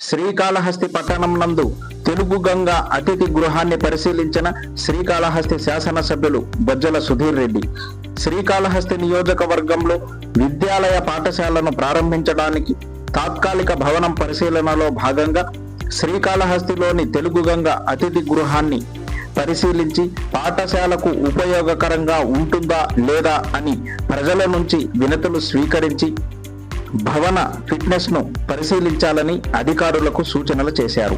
శ్రీకాళహస్తి పట్టణం నందు తెలుగు గంగ అతిథి గృహాన్ని పరిశీలించిన శ్రీకాళహస్తి శాసనసభ్యులు బొజ్జల సుధీర్ రెడ్డి. శ్రీకాళహస్తి నియోజకవర్గంలో విద్యాలయ పాఠశాలను ప్రారంభించడానికి తాత్కాలిక భవనం పరిశీలనలో భాగంగా శ్రీకాళహస్తిలోని తెలుగు గంగ అతిథి గృహాన్ని పరిశీలించి పాఠశాలకు ఉపయోగకరంగా ఉంటుందా లేదా అని ప్రజల నుంచి వినతులు స్వీకరించి భవన ఫిట్నెస్ను పరిశీలించాలని అధికారులకు సూచనలు చేశారు.